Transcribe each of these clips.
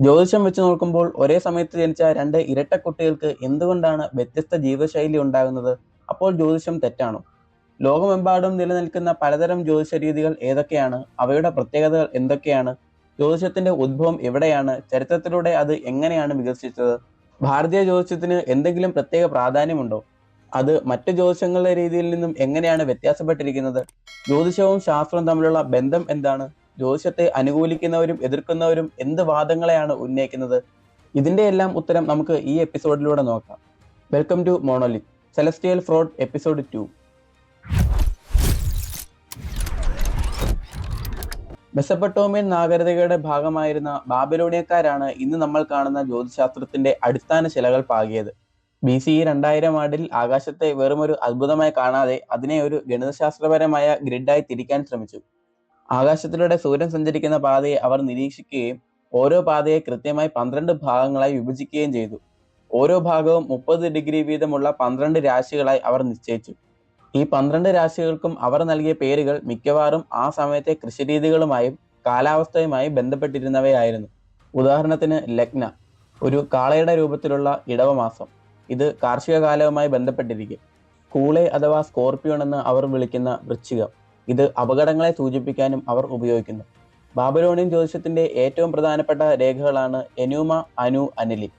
ജ്യോതിഷം വെച്ച് നോക്കുമ്പോൾ ഒരേ സമയത്ത് ജനിച്ച രണ്ട് ഇരട്ട കുട്ടികൾക്ക് എന്തുകൊണ്ടാണ് വ്യത്യസ്ത ജീവിതശൈലി ഉണ്ടാകുന്നത്? അപ്പോൾ ജ്യോതിഷം തെറ്റാണോ? ലോകമെമ്പാടും നിലനിൽക്കുന്ന പലതരം ജ്യോതിഷ രീതികൾ ഏതൊക്കെയാണ്? അവയുടെ പ്രത്യേകതകൾ എന്തൊക്കെയാണ്? ജ്യോതിഷത്തിന്റെ ഉത്ഭവം എവിടെയാണ്? ചരിത്രത്തിലൂടെ അത് എങ്ങനെയാണ് വികസിച്ചത്? ഭാരതീയ ജ്യോതിഷത്തിന് എന്തെങ്കിലും പ്രത്യേക പ്രാധാന്യമുണ്ടോ? അത് മറ്റു ജ്യോതിഷങ്ങളുടെ രീതിയിൽ നിന്നും എങ്ങനെയാണ് വ്യത്യാസപ്പെട്ടിരിക്കുന്നത്? ജ്യോതിഷവും ശാസ്ത്രവും തമ്മിലുള്ള ബന്ധം എന്താണ്? ജ്യോതിഷത്തെ അനുകൂലിക്കുന്നവരും എതിർക്കുന്നവരും എന്ത് വാദങ്ങളെയാണ് ഉന്നയിക്കുന്നത്? ഇതിന്റെ എല്ലാം ഉത്തരം നമുക്ക് ഈ എപ്പിസോഡിലൂടെ നോക്കാം. Welcome to monolithic celestial fraud episode two. Mesopotamian നാഗരികതയുടെ ഭാഗമായിരുന്ന ബാബിലോണിയക്കാരാണ് ഇന്ന് നമ്മൾ കാണുന്ന ജ്യോതിശാസ്ത്രത്തിന്റെ അടിസ്ഥാന ശിലകൾ പാകിയത്. ബി സി രണ്ടായിരം ആണ്ടിൽ ആകാശത്തെ വെറുമൊരു അത്ഭുതമായി കാണാതെ അതിനെ ഒരു ഗണിതശാസ്ത്രപരമായ ഗ്രിഡായി തിരിക്കാൻ ശ്രമിച്ചു. ആകാശത്തിലൂടെ സൂര്യൻ സഞ്ചരിക്കുന്ന പാതയെ അവർ നിരീക്ഷിക്കുകയും ഓരോ പാതയെ കൃത്യമായി പന്ത്രണ്ട് ഭാഗങ്ങളായി വിഭജിക്കുകയും ചെയ്തു. ഓരോ ഭാഗവും മുപ്പത് ഡിഗ്രി വീതമുള്ള പന്ത്രണ്ട് രാശികളായി അവർ നിശ്ചയിച്ചു. ഈ പന്ത്രണ്ട് രാശികൾക്കും അവർ നൽകിയ പേരുകൾ മിക്കവാറും ആ സമയത്തെ കൃഷിരീതികളുമായും കാലാവസ്ഥയുമായും ബന്ധപ്പെട്ടിരുന്നവയായിരുന്നു. ഉദാഹരണത്തിന് ലഗ്ന ഒരു കാളയുടെ രൂപത്തിലുള്ള ഇടവമാസം. ഇത് കാർഷിക കാലവുമായി ബന്ധപ്പെട്ടിരിക്കും. കൂളെ അഥവാ സ്കോർപ്പിയോൺ എന്ന് അവർ വിളിക്കുന്ന വൃശ്ചികം. ഇത് അപകടങ്ങളെ സൂചിപ്പിക്കാനും അവർ ഉപയോഗിക്കുന്നു. ബാബലോണിയൻ ജ്യോതിഷത്തിന്റെ ഏറ്റവും പ്രധാനപ്പെട്ട രേഖകളാണ് എനൂമ അനു അനിലി.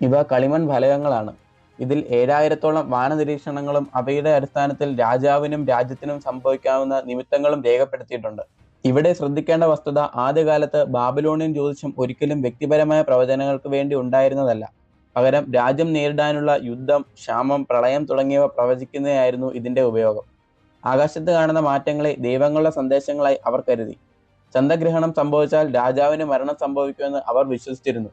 ഇവ കളിമൺ ഫലകങ്ങളാണ്. ഇതിൽ ഏഴായിരത്തോളം വാനനിരീക്ഷണങ്ങളും അവയുടെ അടിസ്ഥാനത്തിൽ രാജാവിനും രാജ്യത്തിനും സംഭവിക്കാവുന്ന നിമിത്തങ്ങളും രേഖപ്പെടുത്തിയിട്ടുണ്ട്. ഇവിടെ ശ്രദ്ധിക്കേണ്ട വസ്തുത ആദ്യകാലത്ത് ബാബിലോണിയൻ ജ്യോതിഷം ഒരിക്കലും വ്യക്തിപരമായ പ്രവചനങ്ങൾക്ക് വേണ്ടി ഉണ്ടായിരുന്നതല്ല. പകരം രാജ്യം നേരിടാനുള്ള യുദ്ധം ക്ഷാമം പ്രളയം തുടങ്ങിയവ പ്രവചിക്കുന്നതായിരുന്നു ഇതിന്റെ ഉപയോഗം. ആകാശത്ത് കാണുന്ന മാറ്റങ്ങളെ ദൈവങ്ങളുടെ സന്ദേശങ്ങളായി അവർ കരുതി. ചന്ദ്രഗ്രഹണം സംഭവിച്ചാൽ രാജാവിന് മരണം സംഭവിക്കുമെന്ന് അവർ വിശ്വസിച്ചിരുന്നു.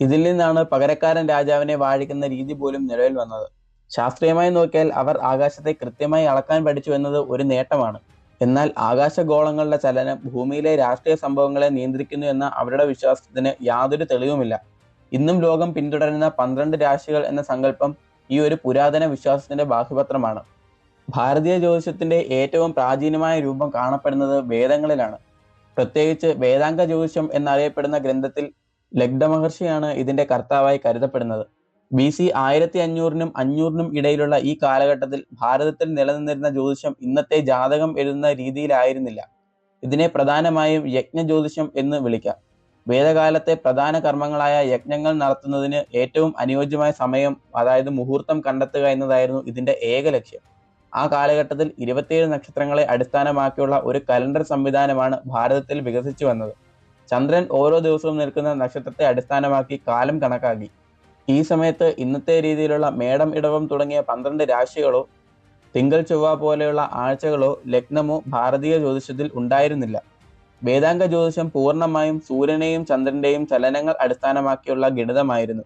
ഇതിൽ നിന്നാണ് പകരക്കാരൻ രാജാവിനെ വാഴിക്കുന്ന രീതി പോലും നിലവിൽ വന്നത്. ശാസ്ത്രീയമായി നോക്കിയാൽ അവർ ആകാശത്തെ കൃത്യമായി അളക്കാൻ പഠിച്ചു എന്നത് ഒരു നേട്ടമാണ്. എന്നാൽ ആകാശഗോളങ്ങളുടെ ചലനം ഭൂമിയിലെ രാഷ്ട്രീയ സംഭവങ്ങളെ നിയന്ത്രിക്കുന്നു എന്ന അവരുടെ വിശ്വാസത്തിന് യാതൊരു തെളിവുമില്ല. ഇന്നും ലോകം പിന്തുടരുന്ന പന്ത്രണ്ട് രാശികൾ എന്ന സങ്കല്പം ഈ ഒരു പുരാതന വിശ്വാസത്തിന്റെ ബാഹ്യപത്രമാണ് ഭാരതീയ ജ്യോതിഷത്തിന്റെ ഏറ്റവും പ്രാചീനമായ രൂപം കാണപ്പെടുന്നത് വേദങ്ങളിലാണ്. പ്രത്യേകിച്ച് വേദാംഗ ജ്യോതിഷം എന്നറിയപ്പെടുന്ന ഗ്രന്ഥത്തിൽ ലഗ്ഡ മഹർഷിയാണ് ഇതിന്റെ കർത്താവായി കരുതപ്പെടുന്നത്. ബി സി ആയിരത്തി അഞ്ഞൂറിനും അഞ്ഞൂറിനും ഇടയിലുള്ള ഈ കാലഘട്ടത്തിൽ ഭാരതത്തിൽ നിലനിന്നിരുന്ന ജ്യോതിഷം ഇന്നത്തെ ജാതകം എഴുതുന്ന രീതിയിലായിരുന്നില്ല. ഇതിനെ പ്രധാനമായും യജ്ഞ ജ്യോതിഷം എന്ന് വിളിക്കാം. വേദകാലത്തെ പ്രധാന കർമ്മങ്ങളായ യജ്ഞങ്ങൾ നടത്തുന്നതിന് ഏറ്റവും അനുയോജ്യമായ സമയം അതായത് മുഹൂർത്തം കണ്ടെത്തുക എന്നതായിരുന്നു ഇതിന്റെ ഏക ലക്ഷ്യം. ആ കാലഘട്ടത്തിൽ ഇരുപത്തിയേഴ് നക്ഷത്രങ്ങളെ അടിസ്ഥാനമാക്കിയുള്ള ഒരു കലണ്ടർ സംവിധാനമാണ് ഭാരതത്തിൽ വികസിച്ചു വന്നത്. ചന്ദ്രൻ ഓരോ ദിവസവും നിൽക്കുന്ന നക്ഷത്രത്തെ അടിസ്ഥാനമാക്കി കാലം കണക്കാക്കി. ഈ സമയത്ത് ഇന്നത്തെ രീതിയിലുള്ള മേടം ഇടവം തുടങ്ങിയ പന്ത്രണ്ട് രാശികളോ തിങ്കൾ ചൊവ്വ പോലെയുള്ള ആഴ്ചകളോ ലഗ്നമോ ഭാരതീയ ജ്യോതിഷത്തിൽ ഉണ്ടായിരുന്നില്ല. വേദാംഗ ജ്യോതിഷം പൂർണമായും സൂര്യനെയും ചന്ദ്രന്റെയും ചലനങ്ങൾ അടിസ്ഥാനമാക്കിയുള്ള ഗണിതമായിരുന്നു.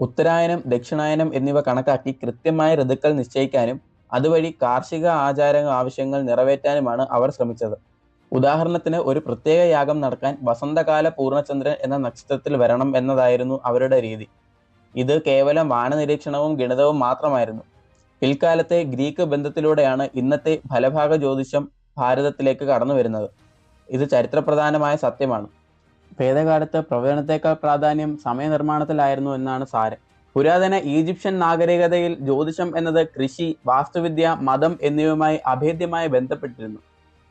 ഉത്തരായനം ദക്ഷിണായനം എന്നിവ കണക്കാക്കി കൃത്യമായ ഋതുക്കൾ നിശ്ചയിക്കാനും അതുവഴി കാർഷിക ആചാര ആവശ്യങ്ങൾ നിറവേറ്റാനുമാണ് അവർ ശ്രമിച്ചത്. ഉദാഹരണത്തിന് ഒരു പ്രത്യേക യാഗം നടക്കാൻ വസന്തകാല പൂർണചന്ദ്രൻ എന്ന നക്ഷത്രത്തിൽ വരണം എന്നതായിരുന്നു അവരുടെ രീതി. ഇത് കേവലം വാനനിരീക്ഷണവും ഗണിതവും മാത്രമായിരുന്നു. പിൽക്കാലത്തെ ഗ്രീക്ക് ബന്ധത്തിലൂടെയാണ് ഇന്നത്തെ ഫലഭാഗ ജ്യോതിഷം ഭാരതത്തിലേക്ക് കടന്നു വരുന്നത്. ഇത് ചരിത്രപ്രധാനമായ സത്യമാണ്. വേദകാലത്ത് പ്രവചനത്തെക്കാൾ പ്രാധാന്യം സമയനിർമ്മാണത്തിലായിരുന്നു എന്നാണ് സാരം. പുരാതന ഈജിപ്ഷ്യൻ നാഗരികതയിൽ ജ്യോതിഷം എന്നത് കൃഷി വാസ്തുവിദ്യ മതം എന്നിവയുമായി അഭേദ്യമായി ബന്ധപ്പെട്ടിരുന്നു.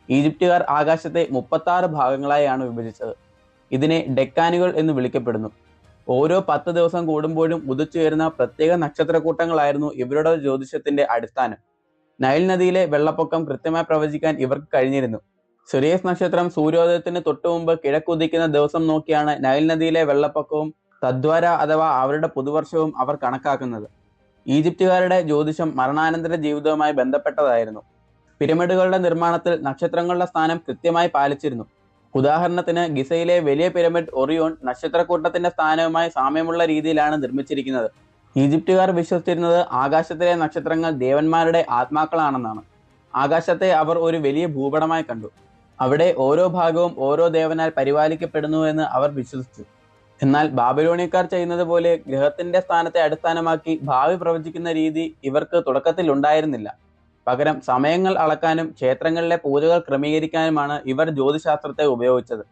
ഈജിപ്തുകാർ ആകാശത്തെ മുപ്പത്താറ് ഭാഗങ്ങളായാണ് വിഭജിച്ചത്. ഇതിനെ ഡെക്കാനുകൾ എന്ന് വിളിക്കപ്പെടുന്നു. ഓരോ പത്ത് ദിവസം കൂടുമ്പോഴും ഉദിച്ചുയരുന്ന പ്രത്യേക നക്ഷത്രക്കൂട്ടങ്ങളായിരുന്നു ഇവരുടെ ജ്യോതിഷത്തിന്റെ അടിസ്ഥാനം. നൈൽ നദിയിലെ വെള്ളപ്പൊക്കം കൃത്യമായി പ്രവചിക്കാൻ ഇവർക്ക് കഴിഞ്ഞിരുന്നു. സുരേഷ് നക്ഷത്രം സൂര്യോദയത്തിന് തൊട്ടു മുമ്പ് കിഴക്കുദിക്കുന്ന ദിവസം നോക്കിയാണ് നൈൽ നദിയിലെ വെള്ളപ്പൊക്കവും തദ്വാര അഥവാ അവരുടെ പുതുവർഷവും അവർ കണക്കാക്കുന്നത്. ഈജിപ്തുകാരുടെ ജ്യോതിഷം മരണാനന്തര ജീവിതവുമായി ബന്ധപ്പെട്ടതായിരുന്നു. പിരമിഡുകളുടെ നിർമ്മാണത്തിൽ നക്ഷത്രങ്ങളുടെ സ്ഥാനം കൃത്യമായി പാലിച്ചിരുന്നു. ഉദാഹരണത്തിന് ഗിസയിലെ വലിയ പിരമിഡ് ഒറിയോൺ നക്ഷത്രക്കൂട്ടത്തിന്റെ സ്ഥാനവുമായി സാമ്യമുള്ള രീതിയിലാണ് നിർമ്മിച്ചിരിക്കുന്നത്. ഈജിപ്തുകാർ വിശ്വസിച്ചിരുന്നത് ആകാശത്തിലെ നക്ഷത്രങ്ങൾ ദേവന്മാരുടെ ആത്മാക്കളാണെന്നാണ്. ആകാശത്തെ അവർ ഒരു വലിയ ഭൂപടമായി കണ്ടു. അവിടെ ഓരോ ഭാഗവും ഓരോ ദേവനാൽ പരിപാലിക്കപ്പെടുന്നു എന്ന് അവർ വിശ്വസിച്ചു. എന്നാൽ ബാബിലോണിയക്കാർ ചെയ്യുന്നത് പോലെ ഗ്രഹത്തിന്റെ സ്ഥാനത്തെ അടിസ്ഥാനമാക്കി ഭാവി പ്രവചിക്കുന്ന രീതി ഇവർക്ക് തുടക്കത്തിൽ ഉണ്ടായിരുന്നില്ല. പകരം സമയങ്ങൾ അളക്കാനും ക്ഷേത്രങ്ങളിലെ പൂജകൾ ക്രമീകരിക്കാനുമാണ് ഇവർ ജ്യോതിശാസ്ത്രത്തെ ഉപയോഗിച്ചത്.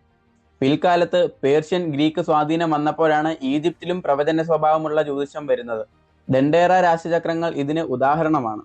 പിൽക്കാലത്ത് പേർഷ്യൻ ഗ്രീക്ക് സ്വാധീനം വന്നപ്പോഴാണ് ഈജിപ്തിലും പ്രവചന സ്വഭാവമുള്ള ജ്യോതിഷം വരുന്നത്. ദണ്ഡേറ രാശിചക്രങ്ങൾ ഇതിന് ഉദാഹരണമാണ്.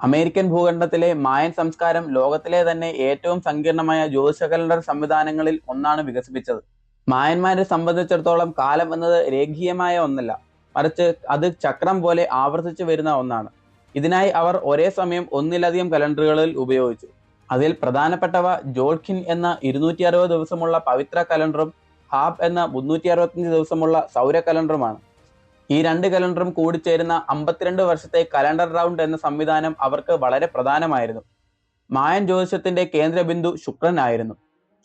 അമേരിക്കൻ ഭൂഖണ്ഡത്തിലെ മായൻ സംസ്കാരം ലോകത്തിലെ തന്നെ ഏറ്റവും സങ്കീർണമായ ജ്യോതിഷ കലണ്ടർ സംവിധാനങ്ങളിൽ ഒന്നാണ് വികസിപ്പിച്ചത്. മായന്മാരെ സംബന്ധിച്ചിടത്തോളം കാലം എന്നത് രേഖീയമായ ഒന്നല്ല. മറിച്ച് അത് ചക്രം പോലെ ആവർത്തിച്ചു വരുന്ന ഒന്നാണ്. ഇതിനായി അവർ ഒരേ സമയം ഒന്നിലധികം കലണ്ടറുകളിൽ ഉപയോഗിച്ചു. അതിൽ പ്രധാനപ്പെട്ടവ ജോൾഖിൻ എന്ന ഇരുന്നൂറ്റി അറുപത് ദിവസമുള്ള പവിത്ര കലണ്ടറും ഹാബ് എന്ന മുന്നൂറ്റി അറുപത്തഞ്ച് ദിവസമുള്ള സൗര കലണ്ടറുമാണ്. ഈ രണ്ട് കലണ്ടറും കൂടിച്ചേരുന്ന അമ്പത്തിരണ്ട് വർഷത്തെ കലണ്ടർ റൗണ്ട് എന്ന സംവിധാനം അവർക്ക് വളരെ പ്രധാനമായിരുന്നു. മായൻ ജ്യോതിഷത്തിന്റെ കേന്ദ്രബിന്ദു ശുക്രനായിരുന്നു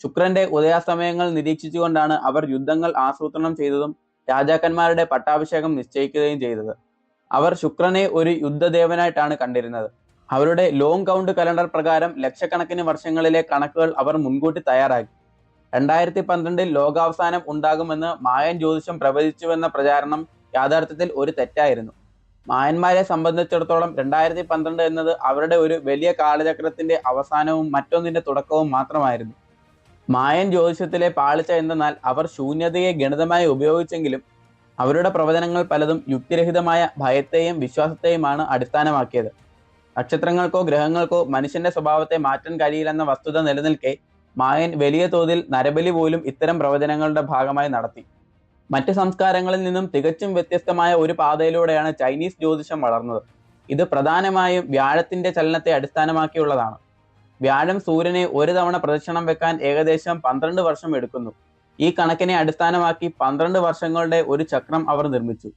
ശുക്രന്റെ ഉദയാസമയങ്ങൾ നിരീക്ഷിച്ചുകൊണ്ടാണ് അവർ യുദ്ധങ്ങൾ ആസൂത്രണം ചെയ്തതും രാജാക്കന്മാരുടെ പട്ടാഭിഷേകം നിശ്ചയിക്കുകയും ചെയ്തത്. അവർ ശുക്രനെ ഒരു യുദ്ധദേവനായിട്ടാണ് കണ്ടിരുന്നത്. അവരുടെ ലോങ് കൗണ്ട് കലണ്ടർ പ്രകാരം ലക്ഷക്കണക്കിന് വർഷങ്ങളിലെ കണക്കുകൾ അവർ മുൻകൂട്ടി തയ്യാറാക്കി. രണ്ടായിരത്തി പന്ത്രണ്ടിൽ ലോകാവസാനം ഉണ്ടാകുമെന്ന് മായൻ ജ്യോതിഷം പ്രവചിച്ചുവെന്ന പ്രചാരണം യാഥാർത്ഥ്യത്തിൽ ഒരു തെറ്റായിരുന്നു. മായന്മാരെ സംബന്ധിച്ചിടത്തോളം രണ്ടായിരത്തി പന്ത്രണ്ട് എന്നത് അവരുടെ ഒരു വലിയ കാലചക്രത്തിന്റെ അവസാനവും മറ്റൊന്നിന്റെ തുടക്കവും മാത്രമായിരുന്നു. മായൻ ജ്യോതിഷത്തിലെ പാളിച്ച എന്തെന്നാൽ അവർ ശൂന്യതയെ ഗണിതമായി ഉപയോഗിച്ചെങ്കിലും അവരുടെ പ്രവചനങ്ങൾ പലതും യുക്തിരഹിതമായ ഭയത്തെയും വിശ്വാസത്തെയുമാണ് അടിസ്ഥാനമാക്കിയത്. നക്ഷത്രങ്ങൾക്കോ ഗ്രഹങ്ങൾക്കോ മനുഷ്യന്റെ സ്വഭാവത്തെ മാറ്റാൻ കഴിയില്ലെന്ന വസ്തുത നിലനിൽക്കെ മായൻ വലിയ തോതിൽ നരബലി പോലും ഇത്തരം പ്രവചനങ്ങളുടെ ഭാഗമായി നടത്തി. മറ്റ് സംസ്കാരങ്ങളിൽ നിന്നും തികച്ചും വ്യത്യസ്തമായ ഒരു പാതയിലൂടെയാണ് ചൈനീസ് ജ്യോതിഷം വളർന്നത്. ഇത് പ്രധാനമായും വ്യാഴത്തിന്റെ ചലനത്തെ അടിസ്ഥാനമാക്കിയുള്ളതാണ്. വ്യാഴം സൂര്യനെ ഒരു തവണ പ്രദക്ഷിണം വെക്കാൻ ഏകദേശം പന്ത്രണ്ട് വർഷം എടുക്കുന്നു. ഈ കണക്കിനെ അടിസ്ഥാനമാക്കി പന്ത്രണ്ട് വർഷങ്ങളുടെ ഒരു ചക്രം അവർ നിർമ്മിച്ചു.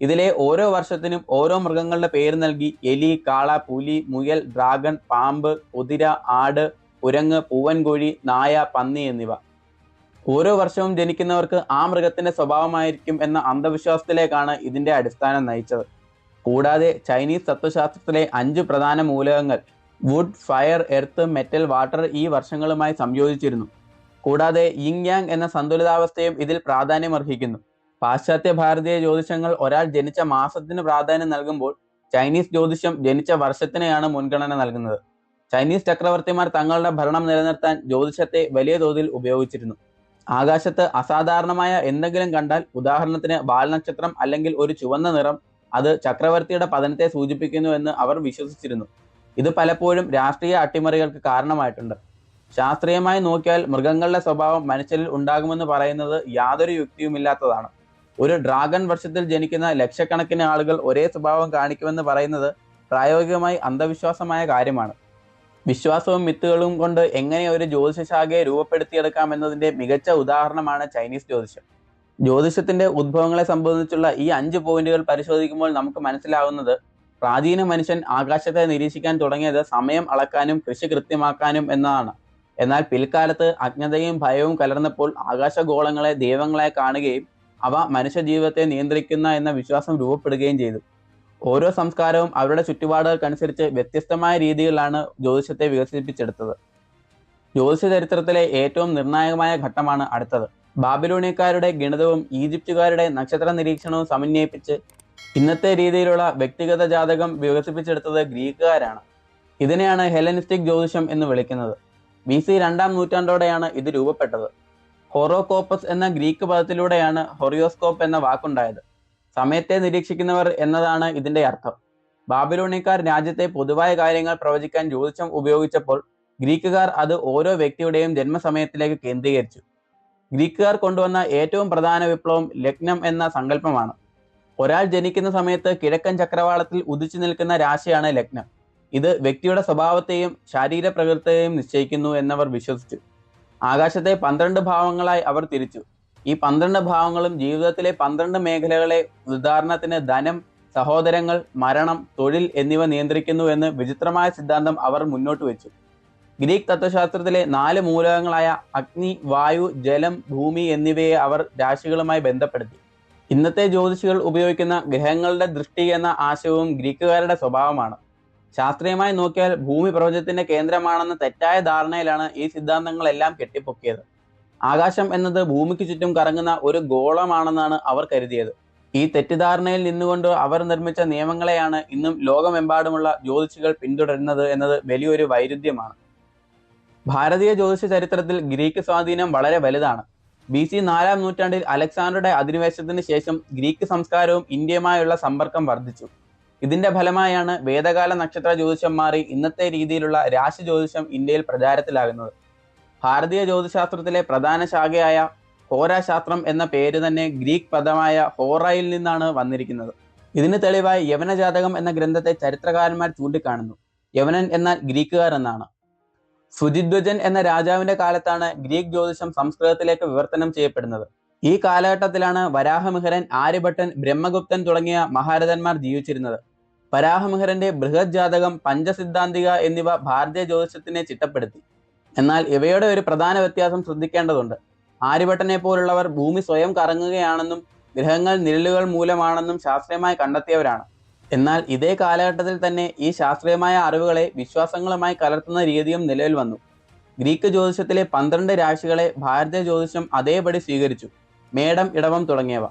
ഇതിലെ ഓരോ വർഷത്തിനും ഓരോ മൃഗങ്ങളുടെ പേര് നൽകി എലി കാള പുലി മുയൽ ഡ്രാഗൺ പാമ്പ് കുതിര ആട് കുരങ്ങ് പൂവൻകോഴി നായ പന്നി എന്നിവ. ഓരോ വർഷവും ജനിക്കുന്നവർക്ക് ആ മൃഗത്തിന്റെ സ്വഭാവമായിരിക്കും എന്ന അന്ധവിശ്വാസത്തിലേക്കാണ് ഇതിന്റെ അടിസ്ഥാനം നയിച്ചത്. കൂടാതെ ചൈനീസ് തത്വശാസ്ത്രത്തിലെ അഞ്ച് പ്രധാന മൂലകങ്ങൾ wood fire earth metal water ഈ വർഷങ്ങളുമായി സംയോജിച്ചിരുന്നു. കൂടാതെ യിങ് യാങ് എന്ന സന്തുലിതാവസ്ഥയും ഇതിൽ പ്രാധാന്യമർഹിക്കുന്നു പാശ്ചാത്യ ഭാരതീയ ജ്യോതിഷങ്ങൾ ഒരാൾ ജനിച്ച മാസത്തിന് പ്രാധാന്യം നൽകുമ്പോൾ ചൈനീസ് ജ്യോതിഷം ജനിച്ച വർഷത്തിനെയാണ് മുൻഗണന നൽകുന്നത്. ചൈനീസ് ചക്രവർത്തിമാർ തങ്ങളുടെ ഭരണം നിലനിർത്താൻ ജ്യോതിഷത്തെ വലിയ തോതിൽ ഉപയോഗിച്ചിരുന്നു. ആകാശത്ത് അസാധാരണമായ എന്തെങ്കിലും കണ്ടാൽ ഉദാഹരണത്തിന് വാൽനക്ഷത്രം അല്ലെങ്കിൽ ഒരു ചുവന്ന നിറം അത് ചക്രവർത്തിയുടെ പതനത്തെ സൂചിപ്പിക്കുന്നു എന്ന് അവർ വിശ്വസിച്ചിരുന്നു. ഇത് പലപ്പോഴും രാഷ്ട്രീയ അട്ടിമറികൾക്ക് കാരണമായിട്ടുണ്ട്. ശാസ്ത്രീയമായി നോക്കിയാൽ മൃഗങ്ങളുടെ സ്വഭാവം മനുഷ്യരിൽ ഉണ്ടാകുമെന്ന് പറയുന്നത് യാതൊരു യുക്തിയുമില്ലാത്തതാണ്. ഒരു ഡ്രാഗൺ വർഷത്തിൽ ജനിക്കുന്ന ലക്ഷക്കണക്കിന് ആളുകൾ ഒരേ സ്വഭാവം കാണിക്കുമെന്ന് പറയുന്നത് പ്രായോഗികമായി അന്ധവിശ്വാസമായ കാര്യമാണ്. വിശ്വാസവും മിത്തുകളും കൊണ്ട് എങ്ങനെ ഒരു ജ്യോതിഷശാഖയെ രൂപപ്പെടുത്തിയെടുക്കാം എന്നതിന്റെ മികച്ച ഉദാഹരണമാണ് ചൈനീസ് ജ്യോതിഷം. ജ്യോതിഷത്തിന്റെ ഉദ്ഭവങ്ങളെ സംബന്ധിച്ചുള്ള ഈ അഞ്ച് പോയിന്റുകൾ പരിശോധിക്കുമ്പോൾ നമുക്ക് മനസ്സിലാവുന്നത് പ്രാചീന മനുഷ്യൻ ആകാശത്തെ നിരീക്ഷിക്കാൻ തുടങ്ങിയത് സമയം അളക്കാനും കൃഷി കൃത്യമാക്കാനും എന്നതാണ് എന്നാൽ പിൽക്കാലത്ത് അജ്ഞതയും ഭയവും കലർന്നപ്പോൾ ആകാശഗോളങ്ങളെ ദൈവങ്ങളെ കാണുകയും അവ മനുഷ്യജീവിതത്തെ നിയന്ത്രിക്കുന്ന എന്ന വിശ്വാസം രൂപപ്പെടുകയും ചെയ്തു. ഓരോ സംസ്കാരവും അവരുടെ ചുറ്റുപാടുകൾക്കനുസരിച്ച് വ്യത്യസ്തമായ രീതിയിലാണ് ജ്യോതിഷത്തെ വികസിപ്പിച്ചെടുത്തത്. ജ്യോതിഷ ചരിത്രത്തിലെ ഏറ്റവും നിർണായകമായ ഘട്ടമാണ് അടുത്തത്. ബാബിലോണിയക്കാരുടെ ഗണിതവും ഈജിപ്തുകാരുടെ നക്ഷത്ര നിരീക്ഷണവും സമന്വയിപ്പിച്ച് ഇന്നത്തെ രീതിയിലുള്ള വ്യക്തിഗത ജാതകം വികസിപ്പിച്ചെടുത്തത് ഗ്രീക്കുകാരാണ്. ഇതിനെയാണ് ഹെലനിസ്റ്റിക് ജ്യോതിഷം എന്ന് വിളിക്കുന്നത്. ബി സി രണ്ടാം നൂറ്റാണ്ടോടെയാണ് ഇത് രൂപപ്പെട്ടത്. ഹൊറോകോപ്പസ് എന്ന ഗ്രീക്ക് പദത്തിലൂടെയാണ് ഹൊറിയോസ്കോപ്പ് എന്ന വാക്കുണ്ടായത്. സമയത്തെ നിരീക്ഷിക്കുന്നവർ എന്നതാണ് ഇതിന്റെ അർത്ഥം. ബാബിലോണിക്കാർ രാജ്യത്തെ പൊതുവായ കാര്യങ്ങൾ പ്രവചിക്കാൻ ജ്യോതിഷം ഉപയോഗിച്ചപ്പോൾ ഗ്രീക്കുകാർ അത് ഓരോ വ്യക്തിയുടെയും ജന്മസമയത്തിലേക്ക് കേന്ദ്രീകരിച്ചു. ഗ്രീക്കുകാർ കൊണ്ടുവന്ന ഏറ്റവും പ്രധാന വിപ്ലവം ലഗ്നം എന്ന സങ്കല്പമാണ്. ഒരാൾ ജനിക്കുന്ന സമയത്ത് കിഴക്കൻ ചക്രവാളത്തിൽ ഉദിച്ചു നിൽക്കുന്ന രാശിയാണ് ലഗ്നം. ഇത് വ്യക്തിയുടെ സ്വഭാവത്തെയും ശാരീര പ്രകൃതിയെയും നിശ്ചയിക്കുന്നു എന്നവർ വിശ്വസിച്ചു. ആകാശത്തെ പന്ത്രണ്ട് ഭാവങ്ങളായി അവർ തിരിച്ചു. ഈ പന്ത്രണ്ട് ഭാവങ്ങളും ജീവിതത്തിലെ പന്ത്രണ്ട് മേഖലകളെ ഉദാഹരണത്തിന് ധനം സഹോദരങ്ങൾ മരണം തൊഴിൽ എന്നിവ നിയന്ത്രിക്കുന്നു എന്ന് വിചിത്രമായ സിദ്ധാന്തം അവർ മുന്നോട്ട് വെച്ചു. ഗ്രീക്ക് തത്വശാസ്ത്രത്തിലെ നാല് മൂലകങ്ങളായ അഗ്നി വായു ജലം ഭൂമി എന്നിവയെ അവർ രാശികളുമായി ബന്ധപ്പെടുത്തി. ഇന്നത്തെ ജ്യോതിഷികൾ ഉപയോഗിക്കുന്ന ഗ്രഹങ്ങളുടെ ദൃഷ്ടി എന്ന ആശയവും ഗ്രീക്കുകാരുടെ സ്വഭാവമാണ്. ശാസ്ത്രീയമായി നോക്കിയാൽ ഭൂമി പ്രപഞ്ചത്തിന്റെ കേന്ദ്രമാണെന്ന തെറ്റായ ധാരണയിലാണ് ഈ സിദ്ധാന്തങ്ങളെല്ലാം കെട്ടിപ്പൊക്കിയത്. ആകാശം എന്നത് ഭൂമിക്ക് ചുറ്റും കറങ്ങുന്ന ഒരു ഗോളമാണെന്നാണ് അവർ കരുതിയത്. ഈ തെറ്റിദ്ധാരണയിൽ നിന്നുകൊണ്ട് അവർ നിർമ്മിച്ച നിയമങ്ങളെയാണ് ഇന്നും ലോകമെമ്പാടുമുള്ള ജ്യോതിഷികൾ പിന്തുടരുന്നത് എന്നത് വലിയൊരു വൈരുദ്ധ്യമാണ്. ഭാരതീയ ജ്യോതിഷ ചരിത്രത്തിൽ ഗ്രീക്ക് സ്വാധീനം വളരെ വലുതാണ്. ബി സി നാലാം നൂറ്റാണ്ടിൽ അലക്സാണ്ടറുടെ അധിനിവേശത്തിന് ശേഷം ഗ്രീക്ക് സംസ്കാരവും ഇന്ത്യയുമായുള്ള സമ്പർക്കം വർദ്ധിച്ചു. ഇതിന്റെ ഫലമായാണ് വേദകാല നക്ഷത്ര ജ്യോതിഷം മാറി ഇന്നത്തെ രീതിയിലുള്ള രാശി ജ്യോതിഷം ഇന്ത്യയിൽ പ്രചാരത്തിലാകുന്നത്. ഭാരതീയ ജ്യോതിശാസ്ത്രത്തിലെ പ്രധാന ശാഖയായ ഹോരാശാസ്ത്രം എന്ന പേര് തന്നെ ഗ്രീക്ക് പദമായ ഹോറയിൽ നിന്നാണ് വന്നിരിക്കുന്നത്. ഇതിന് തെളിവായി യവനജാതകം എന്ന ഗ്രന്ഥത്തെ ചരിത്രകാരന്മാർ ചൂണ്ടിക്കാണുന്നു. യവനൻ എന്നാൽ ഗ്രീക്കുകാർ എന്നാണ്. സുജിധ്വജൻ എന്ന രാജാവിന്റെ കാലത്താണ് ഗ്രീക്ക് ജ്യോതിഷം സംസ്കൃതത്തിലേക്ക് വിവർത്തനം ചെയ്യപ്പെടുന്നത്. ഈ കാലഘട്ടത്തിലാണ് വരാഹമിഹരൻ ആര്യഭട്ടൻ ബ്രഹ്മഗുപ്തൻ തുടങ്ങിയ മഹാരഥന്മാർ ജീവിച്ചിരുന്നത്. വരാഹമിഹരന്റെ ബൃഹത് ജാതകം പഞ്ചസിദ്ധാന്തിക എന്നിവ ഭാരതീയ ജ്യോതിഷത്തിനെ ചിട്ടപ്പെടുത്തി. എന്നാൽ ഇവയുടെ ഒരു പ്രധാന വ്യത്യാസം ശ്രദ്ധിക്കേണ്ടതുണ്ട്. ആര്യഭട്ടനെ പോലുള്ളവർ ഭൂമി സ്വയം കറങ്ങുകയാണെന്നും ഗ്രഹങ്ങൾ നിഴലുകൾ മൂലമാണെന്നും ശാസ്ത്രീയമായി കണ്ടെത്തിയവരാണ്. എന്നാൽ ഇതേ കാലഘട്ടത്തിൽ തന്നെ ഈ ശാസ്ത്രീയമായ അറിവുകളെ വിശ്വാസങ്ങളുമായി കലർത്തുന്ന രീതിയും നിലവിൽ വന്നു. ഗ്രീക്ക് ജ്യോതിഷത്തിലെ പന്ത്രണ്ട് രാശികളെ ഭാരതീയ ജ്യോതിഷം അതേപടി സ്വീകരിച്ചു. മേടം ഇടവം തുടങ്ങിയവ.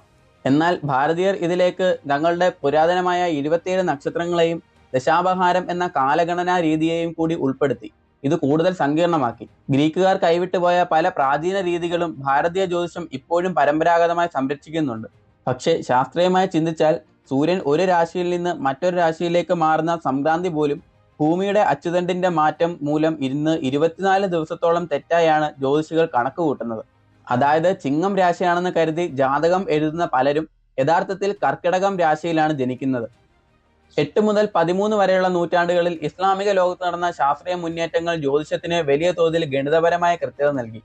എന്നാൽ ഭാരതീയർ ഇതിലേക്ക് തങ്ങളുടെ പുരാതനമായ ഇരുപത്തിയേഴ് നക്ഷത്രങ്ങളെയും ദശാപഹാരം എന്ന കാലഗണനാ രീതിയെയും കൂടി ഉൾപ്പെടുത്തി. ഇത് കൂടുതൽ സങ്കീർണമാക്കി. ഗ്രീക്കുകാർ കൈവിട്ടുപോയ പല പ്രാചീന രീതികളും ഭാരതീയ ജ്യോതിഷം ഇപ്പോഴും പരമ്പരാഗതമായി സംരക്ഷിക്കുന്നുണ്ട്. പക്ഷേ ശാസ്ത്രീയമായി ചിന്തിച്ചാൽ സൂര്യൻ ഒരു രാശിയിൽ നിന്ന് മറ്റൊരു രാശിയിലേക്ക് മാറുന്ന സംക്രാന്തി പോലും ഭൂമിയുടെ അച്ചുതണ്ടിന്റെ മാറ്റം മൂലം ഇന്ന് ഇരുപത്തിനാല് ദിവസത്തോളം തെറ്റായാണ് ജ്യോതിഷികൾ കണക്ക് കൂട്ടുന്നത്. അതായത് ചിങ്ങം രാശിയാണെന്ന് കരുതി ജാതകം എഴുതുന്ന പലരും യഥാർത്ഥത്തിൽ കർക്കിടകം രാശിയിലാണ് ജനിക്കുന്നത്. എട്ട് മുതൽ പതിമൂന്ന് വരെയുള്ള നൂറ്റാണ്ടുകളിൽ ഇസ്ലാമിക ലോകത്ത് നടന്ന ശാസ്ത്രീയ മുന്നേറ്റങ്ങൾ ജ്യോതിഷത്തിന് വലിയ തോതിൽ ഗണിതപരമായ കൃത്യത നൽകി.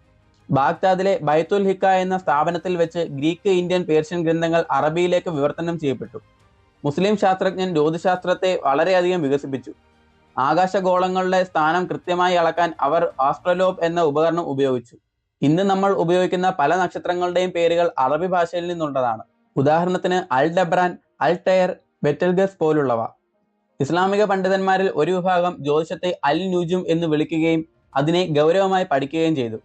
ബാഗ്ദാദിലെ ബൈത്തുൽ ഹിക്ക എന്ന സ്ഥാപനത്തിൽ വെച്ച് ഗ്രീക്ക് ഇന്ത്യൻ പേർഷ്യൻ ഗ്രന്ഥങ്ങൾ അറബിയിലേക്ക് വിവർത്തനം ചെയ്യപ്പെട്ടു. മുസ്ലിം ശാസ്ത്രജ്ഞൻ ജ്യോതിശാസ്ത്രത്തെ വളരെയധികം വികസിപ്പിച്ചു. ആകാശഗോളങ്ങളുടെ സ്ഥാനം കൃത്യമായി അളക്കാൻ അവർ ആസ്ട്രലോബ് എന്ന ഉപകരണം ഉപയോഗിച്ചു. ഇന്ന് നമ്മൾ ഉപയോഗിക്കുന്ന പല നക്ഷത്രങ്ങളുടെയും പേരുകൾ അറബി ഭാഷയിൽ നിന്നുള്ളതാണ്. ഉദാഹരണത്തിന് അൽ ഡബ്രാൻ അൽ ടയർ ബെറ്റൽഗസ് പോലുള്ളവ. ഇസ്ലാമിക പണ്ഡിതന്മാരിൽ ഒരു വിഭാഗം ജ്യോതിഷത്തെ അൽ ന്യൂജും എന്ന് വിളിക്കുകയും അതിനെ ഗൗരവമായി പഠിക്കുകയും ചെയ്തു.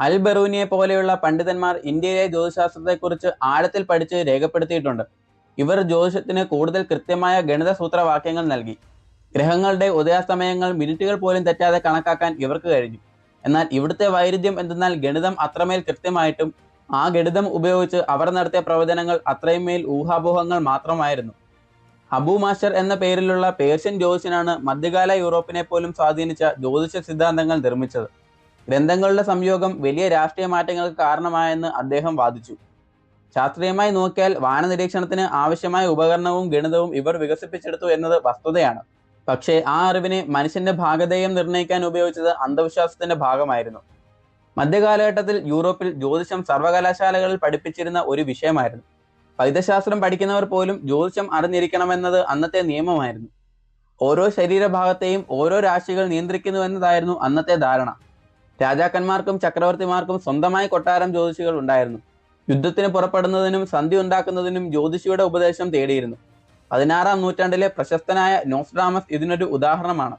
അൽ ബറൂനിയെ പോലെയുള്ള പണ്ഡിതന്മാർ ഇന്ത്യയിലെ ജ്യോതിശാസ്ത്രത്തെക്കുറിച്ച് ആഴത്തിൽ പഠിച്ച് രേഖപ്പെടുത്തിയിട്ടുണ്ട്. ഇവർ ജ്യോതിഷത്തിന് കൂടുതൽ കൃത്യമായ ഗണിത സൂത്രവാക്യങ്ങൾ നൽകി. ഗ്രഹങ്ങളുടെ ഉദയാസ്തമയങ്ങൾ മിനിറ്റുകൾ പോലും തെറ്റാതെ കണക്കാക്കാൻ ഇവർക്ക് കഴിഞ്ഞു. എന്നാൽ ഇവിടുത്തെ വൈരുദ്ധ്യം എന്തെന്നാൽ ഗണിതം അത്രമേൽ കൃത്യമായിട്ടും ആ ഗണിതം ഉപയോഗിച്ച് അവർ നടത്തിയ പ്രവചനങ്ങൾ അത്രയും മേൽ ഊഹാപോഹങ്ങൾ മാത്രമായിരുന്നു. അബു മാഷർ എന്ന പേരിലുള്ള പേർഷ്യൻ ജ്യോതിഷനാണ് മധ്യകാല യൂറോപ്പിനെ പോലും സ്വാധീനിച്ച ജ്യോതിഷ സിദ്ധാന്തങ്ങൾ നിർമ്മിച്ചത്. ഗ്രന്ഥങ്ങളുടെ സംയോഗം വലിയ രാഷ്ട്രീയ മാറ്റങ്ങൾക്ക് കാരണമായെന്ന് അദ്ദേഹം വാദിച്ചു. ശാസ്ത്രീയമായി നോക്കിയാൽ വാനനിരീക്ഷണത്തിന് ആവശ്യമായ ഉപകരണവും ഗണിതവും ഇവർ വികസിപ്പിച്ചെടുത്തു എന്നത് വസ്തുതയാണ്. പക്ഷേ ആ അറിവിനെ മനുഷ്യന്റെ ഭാഗധേയം നിർണയിക്കാൻ ഉപയോഗിച്ചത് അന്ധവിശ്വാസത്തിന്റെ ഭാഗമായിരുന്നു. മധ്യകാലഘട്ടത്തിൽ യൂറോപ്പിൽ ജ്യോതിഷം സർവകലാശാലകളിൽ പഠിപ്പിച്ചിരുന്ന ഒരു വിഷയമായിരുന്നു. വൈദ്യശാസ്ത്രം പഠിക്കുന്നവർ പോലും ജ്യോതിഷം അറിഞ്ഞിരിക്കണമെന്നത് അന്നത്തെ നിയമമായിരുന്നു. ഓരോ ശരീരഭാഗത്തെയും ഓരോ രാശികൾ നിയന്ത്രിക്കുന്നു എന്നതായിരുന്നു അന്നത്തെ ധാരണ. രാജാക്കന്മാർക്കും ചക്രവർത്തിമാർക്കും സ്വന്തമായി കൊട്ടാരം ജ്യോതിഷികൾ ഉണ്ടായിരുന്നു. യുദ്ധത്തിന് പുറപ്പെടുന്നതിനും സന്ധി ഉണ്ടാക്കുന്നതിനും ജ്യോതിഷിയുടെ ഉപദേശം തേടിയിരുന്നു. പതിനാറാം നൂറ്റാണ്ടിലെ പ്രശസ്തനായ നോസ്ട്രാമസ് ഇതിനൊരു ഉദാഹരണമാണ്.